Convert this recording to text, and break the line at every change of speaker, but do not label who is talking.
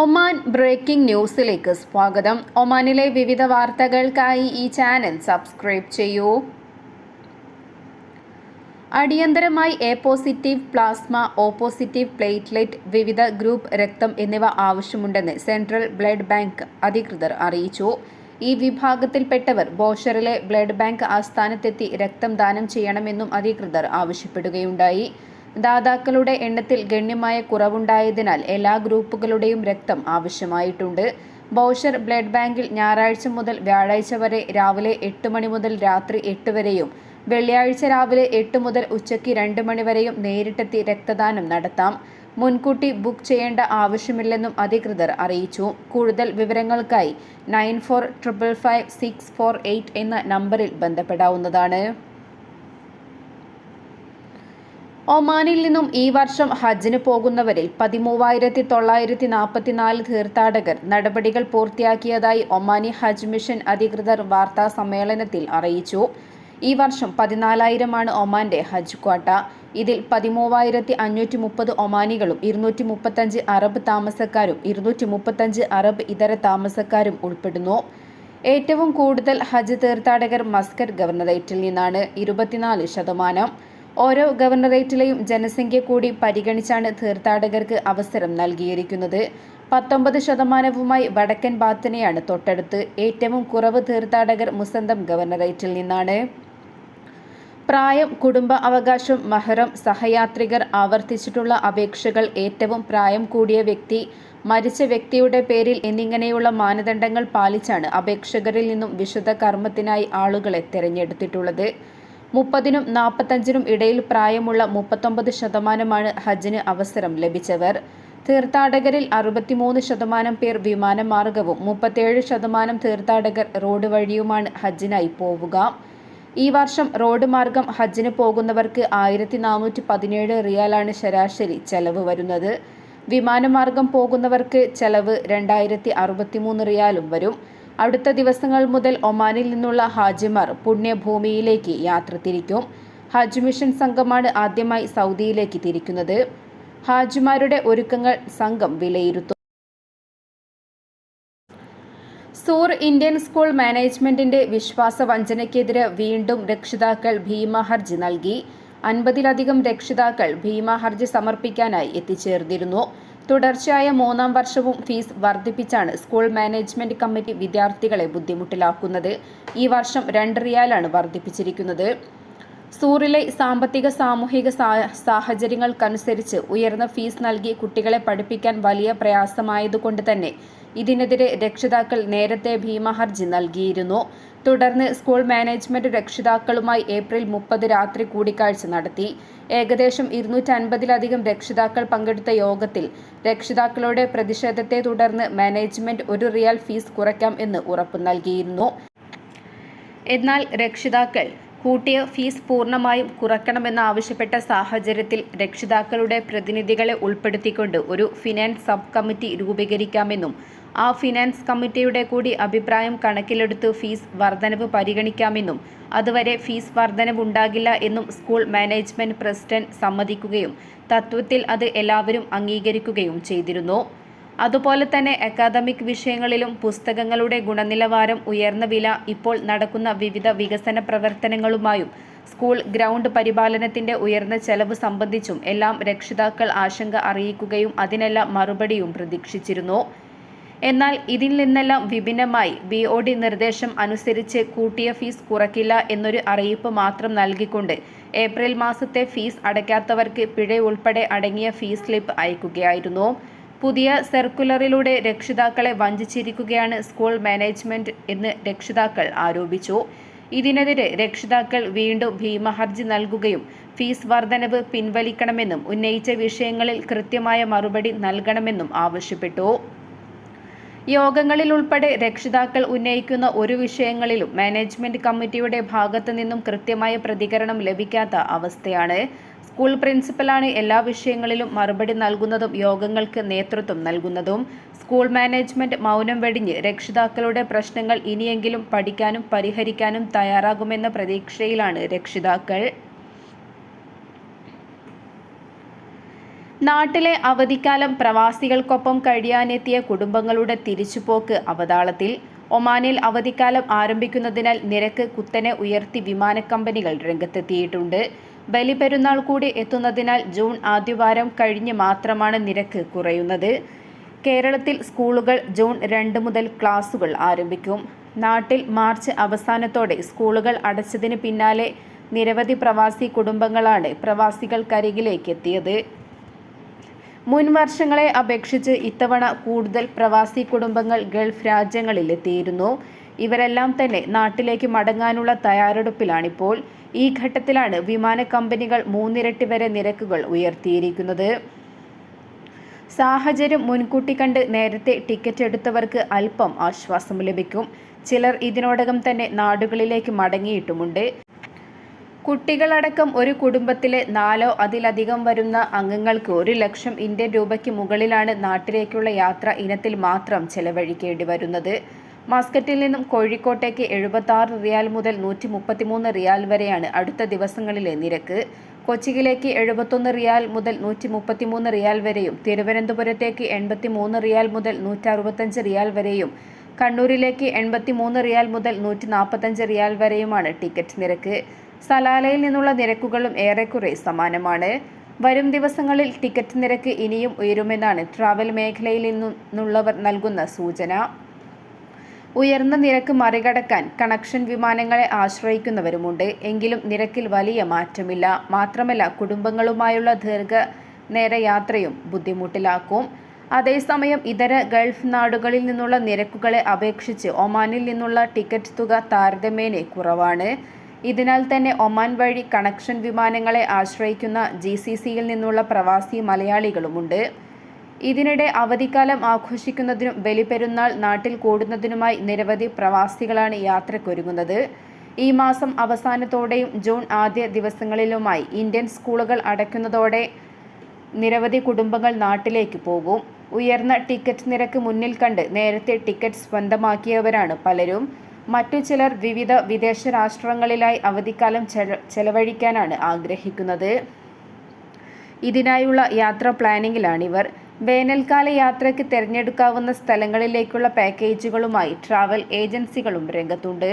Oman breaking ന്യൂസിലേക്ക് സ്വാഗതം. ഒമാനിലെ വിവിധ വാർത്തകൾക്കായി ഈ ചാനൽ സബ്സ്ക്രൈബ് ചെയ്യൂ. അടിയന്തരമായി A positive plasma O positive platelet വിവിധ ഗ്രൂപ്പ് രക്തം എന്നിവ ആവശ്യമുണ്ടെന്ന് സെൻട്രൽ ബ്ലഡ് ബാങ്ക് അധികൃതർ അറിയിച്ചു. ഈ വിഭാഗത്തിൽപ്പെട്ടവർ ബോഷറിലെ ബ്ലഡ് ബാങ്ക് ആസ്ഥാനത്തെത്തി രക്തം ദാനം ചെയ്യണമെന്നും അധികൃതർ ആവശ്യപ്പെടുകയുണ്ടായി. ദാതാക്കളുടെ എണ്ണത്തിൽ ഗണ്യമായ കുറവുണ്ടായതിനാൽ എല്ലാ ഗ്രൂപ്പുകളുടെയും രക്തം ആവശ്യമായിട്ടുണ്ട്. ബൗഷർ ബ്ലഡ് ബാങ്കിൽ ഞായറാഴ്ച മുതൽ വ്യാഴാഴ്ച വരെ രാവിലെ എട്ട് മണി മുതൽ രാത്രി എട്ട് വരെയും വെള്ളിയാഴ്ച രാവിലെ എട്ട് മുതൽ ഉച്ചയ്ക്ക് രണ്ട് മണിവരെയും നേരിട്ടെത്തി രക്തദാനം നടത്താം. മുൻകൂട്ടി ബുക്ക് ചെയ്യേണ്ട ആവശ്യമില്ലെന്നും അധികൃതർ അറിയിച്ചു. കൂടുതൽ വിവരങ്ങൾക്കായി nine four triple five six four eight എന്ന നമ്പറിൽ ബന്ധപ്പെടാവുന്നതാണ്. ഒമാനിൽ നിന്നും ഈ വർഷം ഹജ്ജിന് പോകുന്നവരിൽ പതിമൂവായിരത്തി തൊള്ളായിരത്തി നാൽപ്പത്തിനാല് തീർത്ഥാടകർ നടപടികൾ പൂർത്തിയാക്കിയതായി ഒമാനി ഹജ്ജ് മിഷൻ അധികൃതർ വാർത്താ സമ്മേളനത്തിൽ അറിയിച്ചു. ഈ വർഷം പതിനാലായിരമാണ് ഒമാന്റെ ഹജ്ജ് ക്വാട്ട. ഇതിൽ പതിമൂവായിരത്തി അഞ്ഞൂറ്റി മുപ്പത് ഒമാനികളും ഇരുന്നൂറ്റി മുപ്പത്തഞ്ച് അറബ് താമസക്കാരും ഇരുന്നൂറ്റി മുപ്പത്തഞ്ച് അറബ് ഇതര താമസക്കാരും ഉൾപ്പെടുന്നു. ഏറ്റവും കൂടുതൽ ഹജ്ജ് തീർത്ഥാടകർ മസ്കറ്റ് ഗവർണറേറ്റിൽ നിന്നാണ് ഇരുപത്തിനാല് ശതമാനം. ഓരോ ഗവർണറേറ്റിലെയും ജനസംഖ്യ കൂടി പരിഗണിച്ചാണ് തീർത്ഥാടകർക്ക് അവസരം നൽകിയിരിക്കുന്നത്. പത്തൊമ്പത് ശതമാനവുമായി വടക്കൻ ബാത്തിനെയാണ് തൊട്ടടുത്ത്. ഏറ്റവും കുറവ് തീർത്ഥാടകർ മുസന്തം ഗവർണറേറ്റിൽ നിന്നാണ്. പ്രായം കുടുംബ അവകാശം മഹറം സഹയാത്രികർ ആവർത്തിച്ചിട്ടുള്ള അപേക്ഷകൾ ഏറ്റവും പ്രായം കൂടിയ വ്യക്തി മരിച്ച വ്യക്തിയുടെ പേരിൽ എന്നിങ്ങനെയുള്ള മാനദണ്ഡങ്ങൾ പാലിച്ചാണ് അപേക്ഷകരിൽ നിന്നും വിശുദ്ധ കർമ്മത്തിനായി ആളുകളെ തിരഞ്ഞെടുത്തിട്ടുള്ളത്. മുപ്പതിനും നാൽപ്പത്തഞ്ചിനും ഇടയിൽ പ്രായമുള്ള മുപ്പത്തൊമ്പത് ശതമാനമാണ് ഹജ്ജിന് അവസരം ലഭിച്ചവർ. തീർത്ഥാടകരിൽ അറുപത്തിമൂന്ന് ശതമാനം പേർ വിമാനമാർഗവും മുപ്പത്തേഴ് ശതമാനം തീർത്ഥാടകർ റോഡ് വഴിയുമാണ് ഹജ്ജിനായി പോവുക. ഈ വർഷം റോഡ് മാർഗം ഹജ്ജിന് പോകുന്നവർക്ക് ആയിരത്തി നാനൂറ്റി പതിനേഴ് റിയാലാണ് ശരാശരി ചെലവ് വരുന്നത്. വിമാനമാർഗം പോകുന്നവർക്ക് ചെലവ് രണ്ടായിരത്തി അറുപത്തിമൂന്ന് റിയാലും വരും. അടുത്ത ദിവസങ്ങൾ മുതൽ ഒമാനിൽ നിന്നുള്ള ഹാജിമാർ പുണ്യഭൂമിയിലേക്ക് യാത്ര തിരിക്കും. ഹജ്ജ് മിഷൻ സംഘമാണ് ആദ്യമായി സൗദിയിലേക്ക് തിരിക്കുന്നത്. ഹാജിമാരുടെ ഒരുക്കങ്ങൾ സംഘം വിലയിരുത്തും. സൂർ ഇന്ത്യൻ സ്കൂൾ മാനേജ്മെന്റിന്റെ വിശ്വാസ വഞ്ചനയ്ക്കെതിരെ വീണ്ടും രക്ഷിതാക്കൾ ഭീമ ഹർജി നൽകി. അൻപതിലധികം രക്ഷിതാക്കൾ ഭീമ ഹർജി സമർപ്പിക്കാനായി എത്തിച്ചേർന്നിരുന്നു. തുടർച്ചയായ മൂന്നാം വർഷവും ഫീസ് വർദ്ധിപ്പിച്ചാണ് സ്കൂൾ മാനേജ്മെന്റ് കമ്മിറ്റി വിദ്യാർത്ഥികളെ ബുദ്ധിമുട്ടിലാക്കുന്നത്. ഈ വർഷം രണ്ട് റിയാലാണ് വർദ്ധിപ്പിച്ചിരിക്കുന്നത്. സൂറിലെ സാമ്പത്തിക സാമൂഹിക സാഹചര്യങ്ങൾക്കനുസരിച്ച് ഉയർന്ന ഫീസ് നൽകി കുട്ടികളെ പഠിപ്പിക്കാൻ വലിയ പ്രയാസമായതുകൊണ്ട് തന്നെ ഇതിനെതിരെ രക്ഷിതാക്കൾ നേരത്തെ ഭീമഹർജി നൽകിയിരുന്നു. തുടർന്ന് സ്കൂൾ മാനേജ്മെന്റ് രക്ഷിതാക്കളുമായി ഏപ്രിൽ മുപ്പത് രാത്രി കൂടിക്കാഴ്ച നടത്തി. ഏകദേശം ഇരുന്നൂറ്റി അൻപതിലധികം രക്ഷിതാക്കൾ പങ്കെടുത്ത യോഗത്തിൽ രക്ഷിതാക്കളുടെ പ്രതിഷേധത്തെ തുടർന്ന് മാനേജ്മെന്റ് ഒരു റിയൽ ഫീസ് കുറയ്ക്കാം എന്ന് ഉറപ്പു നൽകിയിരുന്നു. എന്നാൽ രക്ഷിതാക്കൾ കൂട്ടിയ ഫീസ് പൂർണമായും കുറയ്ക്കണമെന്നാവശ്യപ്പെട്ട സാഹചര്യത്തിൽ രക്ഷിതാക്കളുടെ പ്രതിനിധികളെ ഉൾപ്പെടുത്തിക്കൊണ്ട് ഒരു ഫിനാൻസ് സബ് കമ്മിറ്റി രൂപീകരിക്കാമെന്നും ആ ഫിനാൻസ് കമ്മിറ്റിയുടെ കൂടി അഭിപ്രായം കണക്കിലെടുത്ത് ഫീസ് വർധനവ് പരിഗണിക്കാമെന്നും അതുവരെ ഫീസ് വർധനവ് ഉണ്ടാകില്ല എന്നും സ്കൂൾ മാനേജ്മെന്റ് പ്രസിഡന്റ് സമ്മതിക്കുകയും തത്വത്തിൽ അത് എല്ലാവരും അംഗീകരിക്കുകയും ചെയ്തിരുന്നു. അതുപോലെ തന്നെ അക്കാദമിക് വിഷയങ്ങളിലും പുസ്തകങ്ങളുടെ ഗുണനിലവാരം ഉയർന്ന വില ഇപ്പോൾ നടക്കുന്ന വിവിധ വികസന പ്രവർത്തനങ്ങളുമായും സ്കൂൾ ഗ്രൗണ്ട് പരിപാലനത്തിന്റെ ഉയർന്ന ചെലവ് സംബന്ധിച്ചും എല്ലാം രക്ഷിതാക്കൾ ആശങ്ക അറിയിക്കുകയും അതിനെല്ലാം മറുപടിയും പ്രതീക്ഷിച്ചിരുന്നു. എന്നാൽ ഇതിൽ നിന്നെല്ലാം വിഭിന്നമായി ബി ഒ ഡി നിർദ്ദേശം അനുസരിച്ച് കൂട്ടിയ ഫീസ് കുറയ്ക്കില്ല എന്നൊരു അറിയിപ്പ് മാത്രം നൽകിക്കൊണ്ട് ഏപ്രിൽ മാസത്തെ ഫീസ് അടയ്ക്കാത്തവർക്ക് പിഴ ഉൾപ്പെടെ അടങ്ങിയ ഫീസ് സ്ലിപ്പ് അയക്കുകയായിരുന്നു. പുതിയ സർക്കുലറിലൂടെ രക്ഷിതാക്കളെ വഞ്ചിച്ചിരിക്കുകയാണ് സ്കൂൾ മാനേജ്മെന്റ് എന്ന് രക്ഷിതാക്കൾ ആരോപിച്ചു. ഇതിനെതിരെ രക്ഷിതാക്കൾ വീണ്ടും ഭീമഹർജി നൽകുകയും ഫീസ് വർധനവ് പിൻവലിക്കണമെന്നും ഉന്നയിച്ച വിഷയങ്ങളിൽ കൃത്യമായ മറുപടി നൽകണമെന്നും ആവശ്യപ്പെട്ടു. യോഗങ്ങളിൽ ഉൾപ്പെടെ രക്ഷിതാക്കൾ ഉന്നയിക്കുന്ന ഒരു വിഷയങ്ങളിലും മാനേജ്മെന്റ് കമ്മിറ്റിയുടെ ഭാഗത്തു നിന്നും കൃത്യമായ പ്രതികരണം ലഭിക്കാത്ത അവസ്ഥയാണ്. സ്കൂൾ പ്രിൻസിപ്പലാണ് എല്ലാ വിഷയങ്ങളിലും മറുപടി നൽകുന്നതും യോഗങ്ങൾക്ക് നേതൃത്വം നൽകുന്നതും. സ്കൂൾ മാനേജ്മെന്റ് മൗനം വെടിഞ്ഞ് രക്ഷിതാക്കളുടെ പ്രശ്നങ്ങൾ ഇനിയെങ്കിലും പഠിക്കാനും പരിഹരിക്കാനും തയ്യാറാകുമെന്ന പ്രതീക്ഷയിലാണ് രക്ഷിതാക്കൾ. നാട്ടിലെ അവധിക്കാലം പ്രവാസികൾക്കൊപ്പം കഴിയാനെത്തിയ കുടുംബങ്ങളുടെ തിരിച്ചുപോക്ക് അവതാളത്തിൽ. ഒമാനിൽ അവധിക്കാലം ആരംഭിക്കുന്നതിനാൽ നിരക്ക് കുത്തനെ ഉയർത്തി വിമാനക്കമ്പനികൾ രംഗത്തെത്തിയിട്ടുണ്ട്. ബലിപെരുന്നാൾ കൂടി എത്തുന്നതിനാൽ ജൂൺ ആദ്യവാരം കഴിഞ്ഞ് മാത്രമാണ് നിരക്ക് കുറയുന്നത്. കേരളത്തിൽ സ്കൂളുകൾ ജൂൺ രണ്ട് മുതൽ ക്ലാസുകൾ ആരംഭിക്കും. നാട്ടിൽ മാർച്ച് അവസാനത്തോടെ സ്കൂളുകൾ അടച്ചതിന് പിന്നാലെ നിരവധി പ്രവാസി കുടുംബങ്ങളാണ് പ്രവാസികൾക്കരികിലേക്ക് എത്തിയത് മുൻ വർഷങ്ങളെ അപേക്ഷിച്ച് ഇത്തവണ കൂടുതൽ പ്രവാസി കുടുംബങ്ങൾ ഗൾഫ് രാജ്യങ്ങളിലെത്തിയിരുന്നു. ഇവരെല്ലാം തന്നെ നാട്ടിലേക്ക് മടങ്ങാനുള്ള തയ്യാറെടുപ്പിലാണിപ്പോൾ. ഈ ഘട്ടത്തിലാണ് വിമാന കമ്പനികൾ മൂന്നിരട്ടി വരെ നിരക്കുകൾ ഉയർത്തിയിരിക്കുന്നത്. സാഹചര്യം മുൻകൂട്ടി കണ്ട് നേരത്തെ ടിക്കറ്റ് എടുത്തവർക്ക് അല്പം ആശ്വാസം ലഭിക്കും. ചിലർ ഇതിനോടകം തന്നെ നാടുകളിലേക്ക് മടങ്ങിയിട്ടുമുണ്ട്. കുട്ടികളടക്കം ഒരു കുടുംബത്തിലെ നാലോ അതിലധികം വരുന്ന അംഗങ്ങൾക്ക് ഒരു ലക്ഷം ഇന്ത്യൻ രൂപയ്ക്ക് മുകളിലാണ് നാട്ടിലേക്കുള്ള യാത്ര ഇനത്തിൽ മാത്രം ചെലവഴിക്കേണ്ടി വരുന്നത്. മസ്കറ്റിൽ നിന്നും കോഴിക്കോട്ടേക്ക് എഴുപത്താറ് റിയാൽ മുതൽ നൂറ്റി മുപ്പത്തിമൂന്ന് റിയാൽ വരെയാണ് അടുത്ത ദിവസങ്ങളിലെ നിരക്ക്. കൊച്ചിയിലേക്ക് എഴുപത്തൊന്ന് റിയാൽ മുതൽ നൂറ്റി മുപ്പത്തിമൂന്ന് റിയാൽ വരെയും തിരുവനന്തപുരത്തേക്ക് എൺപത്തി റിയാൽ മുതൽ നൂറ്റി അറുപത്തഞ്ച് റിയാൽ വരെയും കണ്ണൂരിലേക്ക് എൺപത്തി മൂന്ന് റിയാൽ മുതൽ നൂറ്റി നാൽപ്പത്തഞ്ച് റിയാൽ വരെയുമാണ് ടിക്കറ്റ് നിരക്ക്. സലാലയിൽ നിന്നുള്ള നിരക്കുകളും ഏറെക്കുറെ സമാനമാണ്. വരും ദിവസങ്ങളിൽ ടിക്കറ്റ് നിരക്ക് ഇനിയും ഉയരുമെന്നാണ് ട്രാവൽ മേഖലയിൽ നിന്നുള്ളവർ നൽകുന്ന സൂചന. ഉയർന്ന നിരക്ക് മറികടക്കാൻ കണക്ഷൻ വിമാനങ്ങളെ ആശ്രയിക്കുന്നവരുമുണ്ട്. എങ്കിലും നിരക്കിൽ വലിയ മാറ്റമില്ല. മാത്രമല്ല കുടുംബങ്ങളുമായുള്ള ദീർഘ നേര യാത്രയും ബുദ്ധിമുട്ടിലാക്കും. അതേസമയം ഇതര ഗൾഫ് നാടുകളിൽ നിന്നുള്ള നിരക്കുകളെ അപേക്ഷിച്ച് ഒമാനിൽ നിന്നുള്ള ടിക്കറ്റ് തുക താരതമ്യേന കുറവാണ്. ഇതിനാൽ തന്നെ ഒമാൻ വഴി കണക്ഷൻ വിമാനങ്ങളെ ആശ്രയിക്കുന്ന ജി സി സിയിൽ നിന്നുള്ള പ്രവാസി മലയാളികളുമുണ്ട്. ഇതിനിടെ അവധിക്കാലം ആഘോഷിക്കുന്നതിനും ബലിപെരുന്നാൾ നാട്ടിൽ കൂടുന്നതിനുമായി നിരവധി പ്രവാസികളാണ് യാത്രക്കൊരുങ്ങുന്നത്. ഈ മാസം അവസാനത്തോടെയും ജൂൺ ആദ്യ ദിവസങ്ങളിലുമായി ഇന്ത്യൻ സ്കൂളുകൾ അടയ്ക്കുന്നതോടെ നിരവധി കുടുംബങ്ങൾ നാട്ടിലേക്ക് പോകും. ഉയർന്ന ടിക്കറ്റ് നിരക്ക് മുന്നിൽ കണ്ട് നേരത്തെ ടിക്കറ്റ് സ്വന്തമാക്കിയവരാണ് പലരും. മറ്റു ചിലർ വിവിധ വിദേശ രാഷ്ട്രങ്ങളിലായി അവധിക്കാലം ചെലവഴിക്കാനാണ് ആഗ്രഹിക്കുന്നത്. ഇതിനായുള്ള യാത്ര പ്ലാനിങ്ങിലാണിവർ. വേനൽക്കാല യാത്രയ്ക്ക് തിരഞ്ഞെടുക്കാവുന്ന സ്ഥലങ്ങളിലേക്കുള്ള പാക്കേജുകളുമായി ട്രാവൽ ഏജൻസികളും രംഗത്തുണ്ട്.